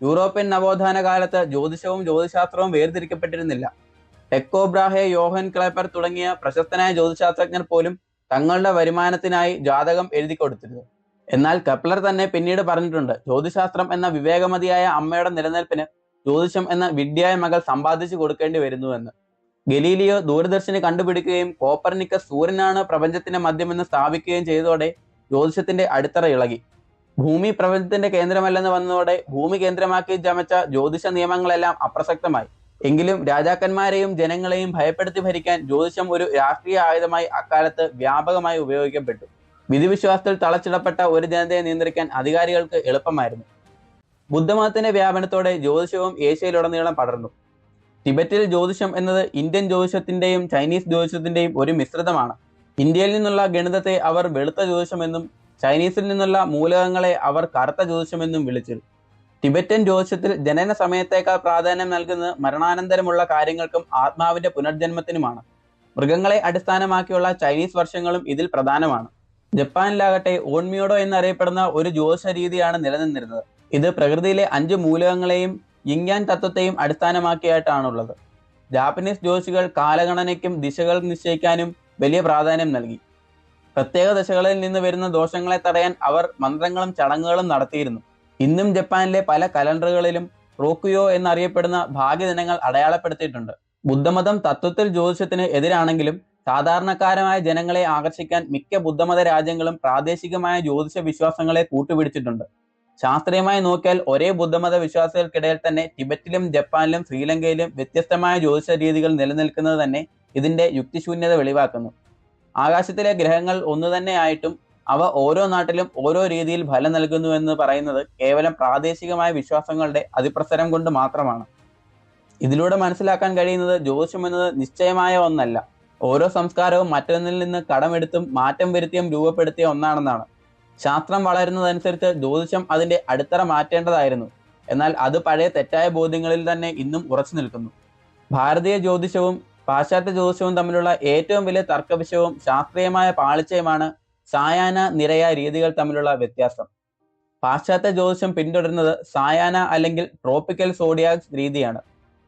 യൂറോപ്യൻ നവോത്ഥാന കാലത്ത് ജ്യോതിഷവും ജ്യോതിശാസ്ത്രവും വേർതിരിക്കപ്പെട്ടിരുന്നില്ല. ടെക്കോബ്രാഹെ യോഹൻ ക്ലേപ്പർ തുടങ്ങിയ പ്രശസ്തനായ ജ്യോതിശാസ്ത്രജ്ഞർ പോലും തങ്ങളുടെ വരുമാനത്തിനായി ജാതകം എഴുതി കൊടുത്തിരുന്നു. എന്നാൽ കപ്ലർ തന്നെ പിന്നീട് പറഞ്ഞിട്ടുണ്ട് ജ്യോതിശാസ്ത്രം എന്ന വിവേകമതിയായ അമ്മയുടെ നിലനിൽപ്പിന് ജ്യോതിഷം എന്ന വിദ്യായ മകൾ സമ്പാദിച്ചു കൊടുക്കേണ്ടി വരുന്നുവെന്ന് ഗലീലിയോ ദൂരദർശിനി കണ്ടുപിടിക്കുകയും കോപ്പർനിക്ക സൂര്യനാണ് പ്രപഞ്ചത്തിന്റെ മധ്യമെന്ന് സ്ഥാപിക്കുകയും ചെയ്തതോടെ ജ്യോതിഷത്തിന്റെ അടിത്തറ ഇളകി. ഭൂമി പ്രപഞ്ചത്തിന്റെ കേന്ദ്രമല്ലെന്ന് വന്നതോടെ ഭൂമി കേന്ദ്രമാക്കി ചമച്ച ജ്യോതിഷ നിയമങ്ങളെല്ലാം അപ്രസക്തമായി. എങ്കിലും രാജാക്കന്മാരെയും ജനങ്ങളെയും ഭയപ്പെടുത്തി ഭരിക്കാൻ ജ്യോതിഷം ഒരു രാഷ്ട്രീയ ആയുധമായി അക്കാലത്ത് വ്യാപകമായി ഉപയോഗിക്കപ്പെട്ടു. വിധിവിശ്വാസത്തിൽ തളച്ചിടപ്പെട്ട ഒരു ജനതയെ നിയന്ത്രിക്കാൻ അധികാരികൾക്ക് എളുപ്പമായിരുന്നു. ബുദ്ധമതത്തിന്റെ വ്യാപനത്തോടെ ജ്യോതിഷവും ഏഷ്യയിലുടനീളം പടർന്നു. ടിബറ്റിൽ ജ്യോതിഷം എന്നത് ഇന്ത്യൻ ജ്യോതിഷത്തിന്റെയും ചൈനീസ് ജ്യോതിഷത്തിന്റെയും ഒരു മിശ്രിതമാണ്. ഇന്ത്യയിൽ നിന്നുള്ള ഗണിതത്തെ അവർ വെളുത്ത ജ്യോതിഷമെന്നും ചൈനീസിൽ നിന്നുള്ള മൂലകങ്ങളെ അവർ കറുത്ത ജ്യോതിഷമെന്നും വിളിച്ചു. ടിബറ്റൻ ജ്യോതിഷത്തിൽ ജനന സമയത്തേക്കാൾ പ്രാധാന്യം നൽകുന്നത് മരണാനന്തരമുള്ള കാര്യങ്ങൾക്കും ആത്മാവിന്റെ പുനർജന്മത്തിനുമാണ്. മൃഗങ്ങളെ അടിസ്ഥാനമാക്കിയുള്ള ചൈനീസ് വർഷങ്ങളും ഇതിൽ പ്രധാനമാണ്. ജപ്പാനിലാകട്ടെ ഓൺമിയോഡോ എന്നറിയപ്പെടുന്ന ഒരു ജ്യോതിഷ രീതിയാണ് നിലനിന്നിരുന്നത്. ഇത് പ്രകൃതിയിലെ അഞ്ച് മൂലകങ്ങളെയും യിങ്യാൻ തത്വത്തെയും അടിസ്ഥാനമാക്കിയായിട്ടാണുള്ളത്. ജാപ്പനീസ് ജ്യോതിഷികൾ കാലഗണനയ്ക്കും ദിശകൾ നിശ്ചയിക്കാനും വലിയ പ്രാധാന്യം നൽകി. പ്രത്യേക ദശകളിൽ നിന്ന് വരുന്ന ദോഷങ്ങളെ തടയാൻ അവർ മന്ത്രങ്ങളും ചടങ്ങുകളും നടത്തിയിരുന്നു. ഇന്നും ജപ്പാനിലെ പല കലണ്ടറുകളിലും റോക്കുയോ എന്നറിയപ്പെടുന്ന ഭാഗ്യദിനങ്ങൾ അടയാളപ്പെടുത്തിയിട്ടുണ്ട്. ബുദ്ധമതം തത്വത്തിൽ ജ്യോതിഷത്തിന് എതിരാണെങ്കിലും സാധാരണക്കാരമായ ജനങ്ങളെ ആകർഷിക്കാൻ മിക്ക ബുദ്ധമത രാജ്യങ്ങളും പ്രാദേശികമായ ജ്യോതിഷ വിശ്വാസങ്ങളെ കൂട്ടുപിടിച്ചിട്ടുണ്ട്. ശാസ്ത്രീയമായി നോക്കിയാൽ ഒരേ ബുദ്ധമത വിശ്വാസികൾക്കിടയിൽ തന്നെ ടിബറ്റിലും ജപ്പാനിലും ശ്രീലങ്കയിലും വ്യത്യസ്തമായ ജ്യോതിഷ രീതികൾ നിലനിൽക്കുന്നത് തന്നെ ഇതിന്റെ യുക്തിശൂന്യത വെളിവാക്കുന്നു. ആകാശത്തിലെ ഗ്രഹങ്ങൾ ഒന്നു തന്നെയായിട്ടും അവ ഓരോ നാട്ടിലും ഓരോ രീതിയിൽ ഫലം നൽകുന്നു എന്ന് പറയുന്നത് കേവലം പ്രാദേശികമായ വിശ്വാസങ്ങളുടെ അതിപ്രസരം കൊണ്ട് മാത്രമാണ്. ഇതിലൂടെ മനസ്സിലാക്കാൻ കഴിയുന്നത് ജ്യോതിഷം എന്നത് നിശ്ചയമായ ഒന്നല്ല. ഓരോ സംസ്കാരവും മറ്റൊന്നിൽ നിന്ന് കടമെടുത്തും മാറ്റം വരുത്തിയും രൂപപ്പെടുത്തിയ ഒന്നാണെന്നാണ്. ശാസ്ത്രം വളരുന്നതനുസരിച്ച് ജ്യോതിഷം അതിന്റെ അടിത്തറ മാറ്റേണ്ടതായിരുന്നു. എന്നാൽ അത് പഴയ തെറ്റായ ബോധ്യങ്ങളിൽ തന്നെ ഇന്നും ഉറച്ചു നിൽക്കുന്നു. ഭാരതീയ ജ്യോതിഷവും പാശ്ചാത്യ ജ്യോതിഷവും തമ്മിലുള്ള ഏറ്റവും വലിയ തർക്കവിഷയവും ശാസ്ത്രീയമായ പാളിച്ചയുമാണ് സായാഹ്ന നിരയ രീതികൾ തമ്മിലുള്ള വ്യത്യാസം. പാശ്ചാത്യ ജ്യോതിഷം പിന്തുടരുന്നത് സായാഹ്ന അല്ലെങ്കിൽ ട്രോപ്പിക്കൽ സോഡിയാക്സ് രീതിയാണ്.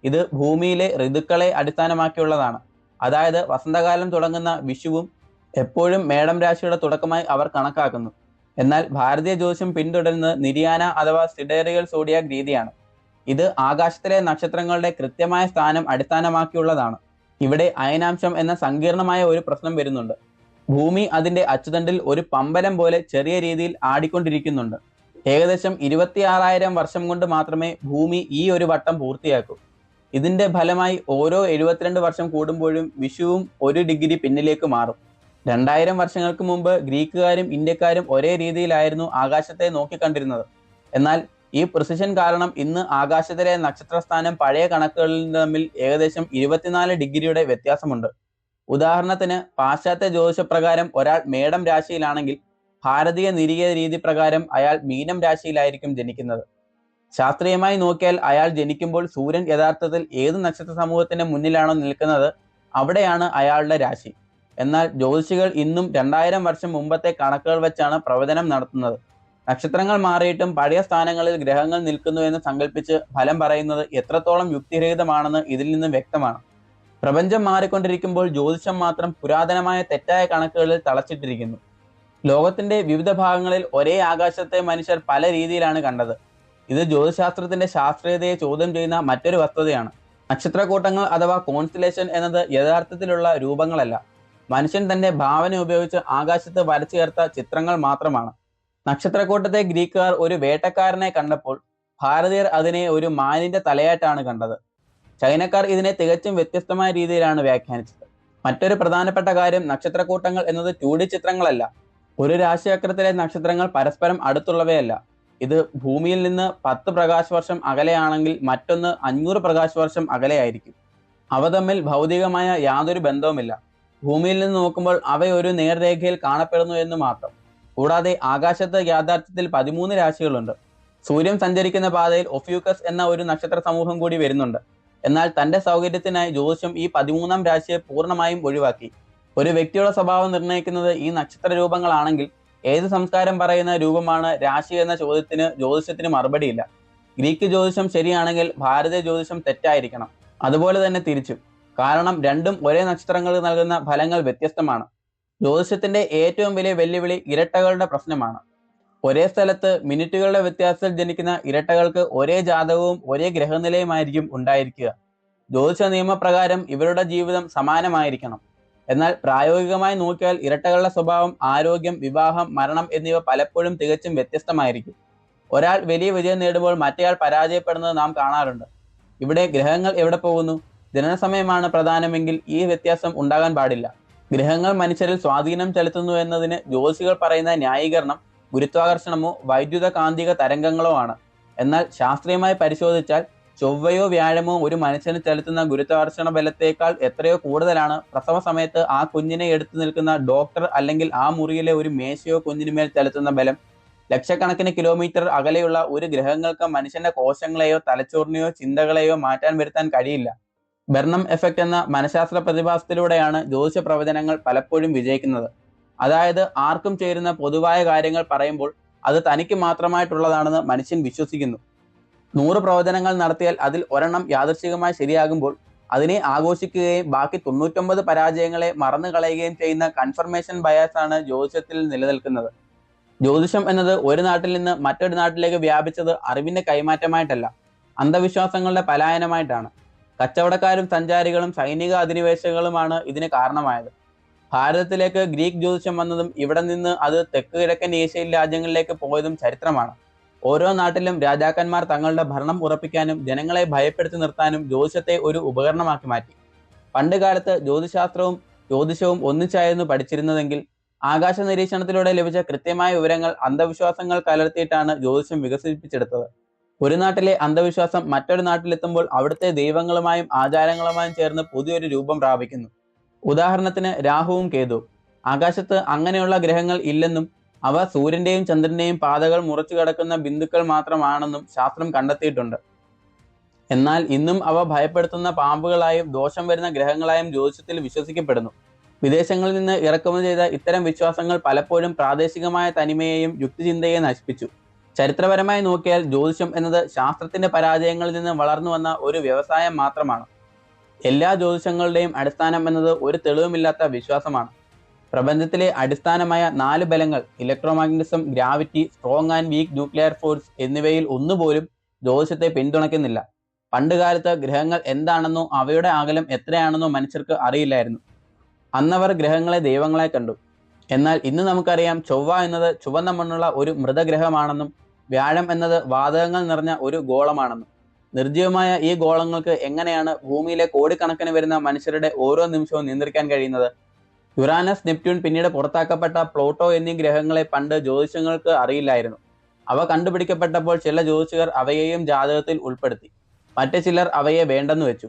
ഇത് ഭൂമിയിലെ ഋതുക്കളെ അടിസ്ഥാനമാക്കിയുള്ളതാണ്. അതായത് വസന്തകാലം തുടങ്ങുന്ന വിഷുവും എപ്പോഴും മേടം രാശിയുടെ തുടക്കമായി അവർ കണക്കാക്കുന്നു. എന്നാൽ ഭാരതീയ ജ്യോതിഷം പിന്തുടരുന്നത് നിര്യാന അഥവാ സിഡേറിയൽ സോഡിയാക് രീതിയാണ്. ഇത് ആകാശത്തിലെ നക്ഷത്രങ്ങളുടെ കൃത്യമായ സ്ഥാനം അടിസ്ഥാനമാക്കിയുള്ളതാണ്. ഇവിടെ അയനാംശം എന്ന സങ്കീർണമായ ഒരു പ്രശ്നം വരുന്നുണ്ട്. ഭൂമി അതിന്റെ അച്ചുതണ്ടിൽ ഒരു പമ്പലം പോലെ ചെറിയ രീതിയിൽ ആടിക്കൊണ്ടിരിക്കുന്നുണ്ട്. ഏകദേശം ഇരുപത്തിയാറായിരം വർഷം കൊണ്ട് മാത്രമേ ഭൂമി ഈ ഒരു വട്ടം പൂർത്തിയാക്കൂ. ഇതിന്റെ ഫലമായി ഓരോ എഴുപത്തിരണ്ട് വർഷം കൂടുമ്പോഴും വിഷുവും ഒരു ഡിഗ്രി പിന്നിലേക്ക് മാറും. രണ്ടായിരം വർഷങ്ങൾക്ക് മുമ്പ് ഗ്രീക്കുകാരും ഇന്ത്യക്കാരും ഒരേ രീതിയിലായിരുന്നു ആകാശത്തെ നോക്കിക്കണ്ടിരുന്നത്. എന്നാൽ ഈ പ്രിസിഷൻ കാരണം ഇന്ന് ആകാശത്തിലെ നക്ഷത്രസ്ഥാനം പഴയ കണക്കുകളിൽ തമ്മിൽ ഏകദേശം ഇരുപത്തിനാല് ഡിഗ്രിയുടെ വ്യത്യാസമുണ്ട്. ഉദാഹരണത്തിന് പാശ്ചാത്യ ജ്യോതിഷപ്രകാരം ഒരാൾ മേടം രാശിയിലാണെങ്കിൽ ഭാരതീയ നിരീയ രീതി പ്രകാരം അയാൾ മീനം രാശിയിലായിരിക്കും ജനിക്കുന്നത്. ശാസ്ത്രീയമായി നോക്കിയാൽ അയാൾ ജനിക്കുമ്പോൾ സൂര്യൻ യഥാർത്ഥത്തിൽ ഏത് നക്ഷത്ര സമൂഹത്തിന്റെ മുന്നിലാണോ നിൽക്കുന്നത് അവിടെയാണ് അയാളുടെ രാശി. എന്നാൽ ജ്യോതിഷികൾ ഇന്നും രണ്ടായിരം വർഷം മുമ്പത്തെ കണക്കുകൾ വെച്ചാണ് പ്രവചനം നടത്തുന്നത്. നക്ഷത്രങ്ങൾ മാറിയിട്ടും പഴയ സ്ഥാനങ്ങളിൽ ഗ്രഹങ്ങൾ നിൽക്കുന്നു എന്ന് സങ്കല്പിച്ച് ഫലം പറയുന്നത് എത്രത്തോളം യുക്തിരഹിതമാണെന്ന് ഇതിൽ നിന്നും വ്യക്തമാണ്. പ്രപഞ്ചം മാറിക്കൊണ്ടിരിക്കുമ്പോൾ ജ്യോതിഷം മാത്രം പുരാതനമായ തെറ്റായ കണക്കുകളിൽ തളച്ചിട്ടിരിക്കുന്നു. ലോകത്തിന്റെ വിവിധ ഭാഗങ്ങളിൽ ഒരേ ആകാശത്തെ മനുഷ്യർ പല രീതിയിലാണ് കണ്ടത്. ഇത് ജ്യോതിശാസ്ത്രത്തിന്റെ ശാസ്ത്രീയതയെ ചോദ്യം ചെയ്യുന്ന മറ്റൊരു വസ്തുതയാണ്. നക്ഷത്രക്കൂട്ടങ്ങൾ അഥവാ കോൺസ്റ്റലേഷൻ എന്നത് യഥാർത്ഥത്തിലുള്ള രൂപങ്ങളല്ല. മനുഷ്യൻ തന്റെ ഭാവന ഉപയോഗിച്ച് ആകാശത്ത് വരച്ചു ചേർത്ത ചിത്രങ്ങൾ മാത്രമാണ്. നക്ഷത്രക്കൂട്ടത്തെ ഗ്രീക്കുകാർ ഒരു വേട്ടക്കാരനെ കണ്ടപ്പോൾ ഭാരതീയർ അതിനെ ഒരു മാനിന്റെ തലയായിട്ടാണ് കണ്ടത്. ചൈനക്കാർ ഇതിനെ തികച്ചും വ്യത്യസ്തമായ രീതിയിലാണ് വ്യാഖ്യാനിച്ചത്. മറ്റൊരു പ്രധാനപ്പെട്ട കാര്യം നക്ഷത്രക്കൂട്ടങ്ങൾ എന്നത് ചൂടി ചിത്രങ്ങളല്ല. ഒരു രാശിചക്രത്തിലെ നക്ഷത്രങ്ങൾ പരസ്പരം അടുത്തുള്ളവയല്ല. ഇത് ഭൂമിയിൽ നിന്ന് പത്ത് പ്രകാശ വർഷം അകലെയാണെങ്കിൽ മറ്റൊന്ന് അഞ്ഞൂറ് പ്രകാശ വർഷം അകലെയായിരിക്കും. അവ തമ്മിൽ ഭൗതികമായ യാതൊരു ബന്ധവുമില്ല. ഭൂമിയിൽ നിന്ന് നോക്കുമ്പോൾ അവ ഒരു നേർരേഖയിൽ കാണപ്പെടുന്നു എന്ന് മാത്രം. കൂടാതെ ആകാശത്ത് യാഥാർത്ഥ്യത്തിൽ പതിമൂന്ന് രാശികളുണ്ട്. സൂര്യൻ സഞ്ചരിക്കുന്ന പാതയിൽ ഒഫ്യൂക്കസ് എന്ന ഒരു നക്ഷത്ര സമൂഹം കൂടി വരുന്നുണ്ട്. എന്നാൽ തന്റെ സൗകര്യത്തിനായി ജ്യോതിഷം ഈ പതിമൂന്നാം രാശിയെ പൂർണമായും ഒഴിവാക്കി. ഒരു വ്യക്തിയുടെ സ്വഭാവം നിർണയിക്കുന്നത് ഈ നക്ഷത്ര രൂപങ്ങളാണെങ്കിൽ ഏത് സംസ്കാരം പറയുന്ന രൂപമാണ് രാശി എന്ന ചോദ്യത്തിന് ജ്യോതിഷത്തിന് മറുപടിയില്ല. ഗ്രീക്ക് ജ്യോതിഷം ശരിയാണെങ്കിൽ ഭാരതീയ ജ്യോതിഷം തെറ്റായിരിക്കണം. അതുപോലെ തന്നെ തിരിച്ചും. കാരണം രണ്ടും ഒരേ നക്ഷത്രങ്ങൾ നൽകുന്ന ഫലങ്ങൾ വ്യത്യസ്തമാണ്. ജ്യോതിഷത്തിന്റെ ഏറ്റവും വലിയ വെല്ലുവിളി ഇരട്ടകളുടെ പ്രശ്നമാണ്. ഒരേ സ്ഥലത്ത് മിനിറ്റുകളുടെ വ്യത്യാസത്തിൽ ജനിക്കുന്ന ഇരട്ടകൾക്ക് ഒരേ ജാതകവും ഒരേ ഗ്രഹനിലയുമായിരിക്കും ഉണ്ടായിരിക്കുക. ജ്യോതിഷ നിയമപ്രകാരം ഇവരുടെ ജീവിതം സമാനമായിരിക്കണം. എന്നാൽ പ്രായോഗികമായി നോക്കിയാൽ ഇരട്ടകളുടെ സ്വഭാവം ആരോഗ്യം വിവാഹം മരണം എന്നിവ പലപ്പോഴും തികച്ചും വ്യത്യസ്തമായിരിക്കും. ഒരാൾ വലിയ വിജയം നേടുമ്പോൾ മറ്റേയാൾ പരാജയപ്പെടുന്നത് നാം കാണാറുണ്ട്. ഇവിടെ ഗ്രഹങ്ങൾ എവിടെ പോകുന്നു? ജനനസമയമാണ് പ്രധാനമെങ്കിൽ ഈ വ്യത്യാസം ഉണ്ടാകാൻ പാടില്ല. ഗ്രഹങ്ങൾ മനുഷ്യരിൽ സ്വാധീനം ചെലുത്തുന്നു എന്നതിന് ജ്യോതിഷികൾ പറയുന്ന ന്യായീകരണം ഗുരുത്വാകർഷണമോ വൈദ്യുത കാന്തിക തരംഗങ്ങളോ ആണ്. എന്നാൽ ശാസ്ത്രീയമായി പരിശോധിച്ചാൽ ചൊവ്വയോ വ്യാഴമോ ഒരു മനുഷ്യന് ചെലുത്തുന്ന ഗുരുത്വാകർഷണ ബലത്തേക്കാൾ എത്രയോ കൂടുതലാണ്. പ്രസവ സമയത്ത് ആ കുഞ്ഞിനെ എടുത്തു നിൽക്കുന്ന ഡോക്ടർ അല്ലെങ്കിൽ ആ മുറിയിലെ ഒരു മേശയോ കുഞ്ഞിനുമേൽ ചെലുത്തുന്ന ബലം ലക്ഷക്കണക്കിന് കിലോമീറ്റർ അകലെയുള്ള ഒരു ഗ്രഹങ്ങൾക്ക് മനുഷ്യന്റെ കോശങ്ങളെയോ തലച്ചോറിനെയോ ചിന്തകളെയോ മാറ്റാൻ വരുത്താൻ കഴിയില്ല. ബെർണം എഫക്റ്റ് എന്ന മനഃശാസ്ത്ര പ്രതിഭാസത്തിലൂടെയാണ് ജ്യോതിഷ പ്രവചനങ്ങൾ പലപ്പോഴും വിജയിക്കുന്നത്. അതായത് ആർക്കും ചേരുന്ന പൊതുവായ കാര്യങ്ങൾ പറയുമ്പോൾ അത് തനിക്ക് മാത്രമായിട്ടുള്ളതാണെന്ന് മനുഷ്യൻ വിശ്വസിക്കുന്നു. നൂറ് പ്രവചനങ്ങൾ നടത്തിയാൽ അതിൽ ഒരെണ്ണം യാദൃശികമായി ശരിയാകുമ്പോൾ അതിനെ ആഘോഷിക്കുകയും ബാക്കി തൊണ്ണൂറ്റൊമ്പത് പരാജയങ്ങളെ മറന്നു കളയുകയും ചെയ്യുന്ന കൺഫർമേഷൻ ബയാസ് ആണ് ജ്യോതിഷത്തിൽ നിലനിൽക്കുന്നത്. ജ്യോതിഷം എന്നത് ഒരു നാട്ടിൽ നിന്ന് മറ്റൊരു നാട്ടിലേക്ക് വ്യാപിച്ചത് അറിവിന്റെ കൈമാറ്റമായിട്ടല്ല അന്ധവിശ്വാസങ്ങളുടെ പലായനമായിട്ടാണ്. കച്ചവടക്കാരും സഞ്ചാരികളും സൈനിക അധിനിവേശങ്ങളുമാണ് ഇതിന് കാരണമായത്. ഭാരതത്തിലേക്ക് ഗ്രീക്ക് ജ്യോതിഷം വന്നതും ഇവിടെ നിന്ന് അത് തെക്ക് കിഴക്കൻ ഏഷ്യൻ രാജ്യങ്ങളിലേക്ക് പോയതും ചരിത്രമാണ്. ഓരോ നാട്ടിലും രാജാക്കന്മാർ തങ്ങളുടെ ഭരണം ഉറപ്പിക്കാനും ജനങ്ങളെ ഭയപ്പെടുത്തി നിർത്താനും ജ്യോതിഷത്തെ ഒരു ഉപകരണമാക്കി മാറ്റി. പണ്ട് കാലത്ത് ജ്യോതിശാസ്ത്രവും ജ്യോതിഷവും ഒന്നിച്ചായിരുന്നു പഠിച്ചിരുന്നതെങ്കിൽ ആകാശ നിരീക്ഷണത്തിലൂടെ ലഭിച്ച കൃത്യമായ വിവരങ്ങൾ അന്ധവിശ്വാസങ്ങൾ കലർത്തിയിട്ടാണ് ജ്യോതിഷം വികസിപ്പിച്ചെടുത്തത്. ഒരു നാട്ടിലെ അന്ധവിശ്വാസം മറ്റൊരു നാട്ടിലെത്തുമ്പോൾ അവിടുത്തെ ദൈവങ്ങളുമായും ആചാരങ്ങളുമായും ചേർന്ന് പുതിയൊരു രൂപം പ്രാപിക്കുന്നു. ഉദാഹരണത്തിന് രാഹുവും കേതു. ആകാശത്ത് അങ്ങനെയുള്ള ഗ്രഹങ്ങൾ ഇല്ലെന്നും അവ സൂര്യന്റെയും ചന്ദ്രന്റെയും പാതകൾ മുറിച്ചു കടക്കുന്ന ബിന്ദുക്കൾ മാത്രമാണെന്നും ശാസ്ത്രം കണ്ടെത്തിയിട്ടുണ്ട്. എന്നാൽ ഇന്നും അവ ഭയപ്പെടുത്തുന്ന പാമ്പുകളായും ദോഷം വരുന്ന ഗ്രഹങ്ങളായും ജ്യോതിഷത്തിൽ വിശ്വസിക്കപ്പെടുന്നു. വിദേശങ്ങളിൽ നിന്ന് ഇറക്കുമതി ചെയ്ത ഇത്തരം വിശ്വാസങ്ങൾ പലപ്പോഴും പ്രാദേശികമായ തനിമയെയും യുക്തിചിന്തയെ നശിപ്പിച്ചു. ചരിത്രപരമായി നോക്കിയാൽ ജ്യോതിഷം എന്നത് ശാസ്ത്രത്തിന്റെ പരാജയങ്ങളിൽ നിന്ന് വളർന്നു വന്ന ഒരു വ്യവസായം മാത്രമാണ്. എല്ലാ ജ്യോതിഷങ്ങളുടെയും അടിസ്ഥാനം എന്നത് ഒരു തെളിവുമില്ലാത്ത വിശ്വാസമാണ്. പ്രപഞ്ചത്തിലെ അടിസ്ഥാനമായ നാല് ബലങ്ങൾ electromagnetism gravity strong and weak nuclear force എന്നിവയിൽ ഒന്നുപോലും ജ്യോതിഷത്തെ പിന്തുണയ്ക്കുന്നില്ല. പണ്ടുകാലത്ത് ഗ്രഹങ്ങൾ എന്താണെന്നോ അവയുടെ അകലം എത്രയാണെന്നോ മനുഷ്യർക്ക് അറിയില്ലായിരുന്നു. അന്നവർ ഗ്രഹങ്ങളെ ദൈവങ്ങളെ കണ്ടു. എന്നാൽ ഇന്ന് നമുക്കറിയാം ചൊവ്വ എന്നത് ചുവന്ന മണ്ണുള്ള ഒരു മൃതഗ്രഹമാണെന്നും വ്യാഴം എന്നത് വാതകങ്ങൾ നിറഞ്ഞ ഒരു ഗോളമാണെന്നും നിർജീവമായ ഈ ഗോളങ്ങൾക്ക് എങ്ങനെയാണ് ഭൂമിയിലെ കോടിക്കണക്കിന് വരുന്ന മനുഷ്യരുടെ ഓരോ നിമിഷവും നിയന്ത്രിക്കാൻ കഴിയുന്നത്? യുറാനസ് നെപ്റ്റ്യൂൺ പിന്നീട് പുറത്താക്കപ്പെട്ട പ്ലോട്ടോ എന്നീ ഗ്രഹങ്ങളെ പണ്ട് ജ്യോതിഷങ്ങൾക്ക് അറിയില്ലായിരുന്നു. അവ കണ്ടുപിടിക്കപ്പെട്ടപ്പോൾ ചില ജ്യോതിഷകർ അവയെയും ജാതകത്തിൽ ഉൾപ്പെടുത്തി. മറ്റു ചിലർ അവയെ വേണ്ടെന്ന് വെച്ചു.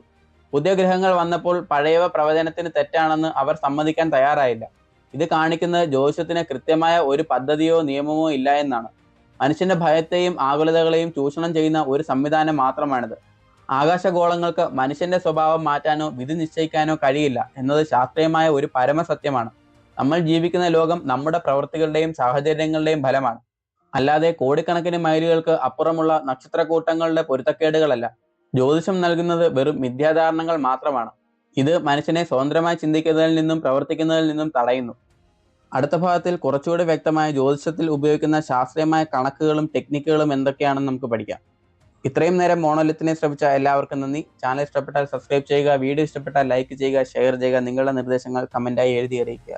പുതിയ ഗ്രഹങ്ങൾ വന്നപ്പോൾ പഴയവ പ്രവചനത്തിന് തെറ്റാണെന്ന് അവർ സമ്മതിക്കാൻ തയ്യാറായില്ല. ഇത് കാണിക്കുന്നത് ജ്യോതിഷത്തിന് കൃത്യമായ ഒരു പദ്ധതിയോ നിയമമോ ഇല്ല എന്നാണ്. മനുഷ്യന്റെ ഭയത്തെയും ആകുലതകളെയും ചൂഷണം ചെയ്യുന്ന ഒരു സംവിധാനം മാത്രമാണിത്. ആകാശഗോളങ്ങൾക്ക് മനുഷ്യന്റെ സ്വഭാവം മാറ്റാനോ വിധി നിശ്ചയിക്കാനോ കഴിയില്ല എന്നത് ശാസ്ത്രീയമായ ഒരു പരമസത്യമാണ്. നമ്മൾ ജീവിക്കുന്ന ലോകം നമ്മുടെ പ്രവൃത്തികളുടെയും സാഹചര്യങ്ങളുടെയും ഫലമാണ്. അല്ലാതെ കോടിക്കണക്കിന് മൈലുകൾക്ക് അപ്പുറമുള്ള നക്ഷത്രക്കൂട്ടങ്ങളുടെ പൊരുത്തക്കേടുകളല്ല. ജ്യോതിഷം നൽകുന്നത് വെറും മിഥ്യാധാരണങ്ങൾ മാത്രമാണ്. ഇത് മനുഷ്യനെ സ്വതന്ത്രമായി ചിന്തിക്കുന്നതിൽ നിന്നും പ്രവർത്തിക്കുന്നതിൽ നിന്നും തടയുന്നു. അടുത്ത ഭാഗത്തിൽ കുറച്ചുകൂടി വ്യക്തമായ ജ്യോതിഷത്തിൽ ഉപയോഗിക്കുന്ന ശാസ്ത്രീയമായ കണക്കുകളും ടെക്നിക്കുകളും എന്തൊക്കെയാണെന്ന് നമുക്ക് പഠിക്കാം. ഇത്രയും നേരം മോണോലിത്തിനെ ശ്രമിച്ച എല്ലാവർക്കും നന്ദി. ചാനൽ ഇഷ്ടപ്പെട്ടാൽ സബ്സ്ക്രൈബ് ചെയ്യുക വീഡിയോ ഇഷ്ടപ്പെട്ടാൽ ലൈക്ക് ചെയ്യുക ഷെയർ ചെയ്യുക നിങ്ങളുടെ നിർദ്ദേശങ്ങൾ കമന്റായി എഴുതി അറിയിക്കുക.